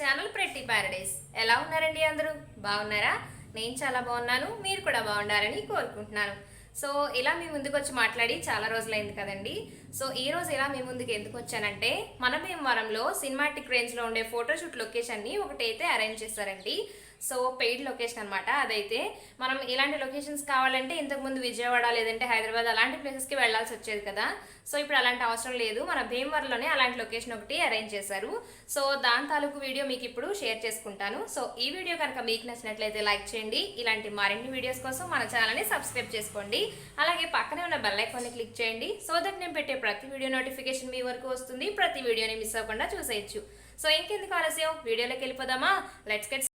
Channel pretty Paradise ఎలా ఉన్నారండి అందరూ? బాగున్నారా? నేను చాలా బాగున్నాను. మీరు కూడా బాగుండాలని కోరుకుంటున్నాను. సో ఇలా మీ ముందుకు వచ్చి మాట్లాడి చాలా రోజులైంది కదండి. సో ఈ రోజు ఇలా మీ ముందుకు ఎందుకు వచ్చానంటే మన భీమవరంలో సినిమాటిక్ రేంజ్లో ఉండే ఫోటోషూట్ లొకేషన్ని ఒకటైతే అరేంజ్ చేశారండి. సో పెయిడ్ లొకేషన్ అనమాట అదైతే. మనం ఇలాంటి లొకేషన్స్ కావాలంటే ఇంతకుముందు విజయవాడ లేదంటే హైదరాబాద్ అలాంటి ప్లేసెస్కి వెళ్ళాల్సి వచ్చేది కదా. సో ఇప్పుడు అలాంటి అవసరం లేదు. మన భీమవరంలోనే అలాంటి లొకేషన్ ఒకటి అరేంజ్ చేశారు. సో దాని తాలూకు వీడియో మీకు ఇప్పుడు షేర్ చేసుకుంటాను. సో ఈ వీడియో కనుక మీకు నచ్చినట్లయితే లైక్ చేయండి. ఇలాంటి మరిన్ని వీడియోస్ కోసం మన ఛానల్ని సబ్స్క్రైబ్ చేసుకోండి. అలాగే పక్కనే ఉన్న బెల్ ఐకాన్ని క్లిక్ చేయండి సో దట్ నేను పెట్టే ప్రతి వీడియో నోటిఫికేషన్ మీ వరకు వస్తుంది. ప్రతి వీడియోని మిస్ అవ్వకుండా చూసేయచ్చు. సో ఇంకెందుకు ఆలస్యం? వీడియోలోకి వెళ్ళిపోదామా? Let's get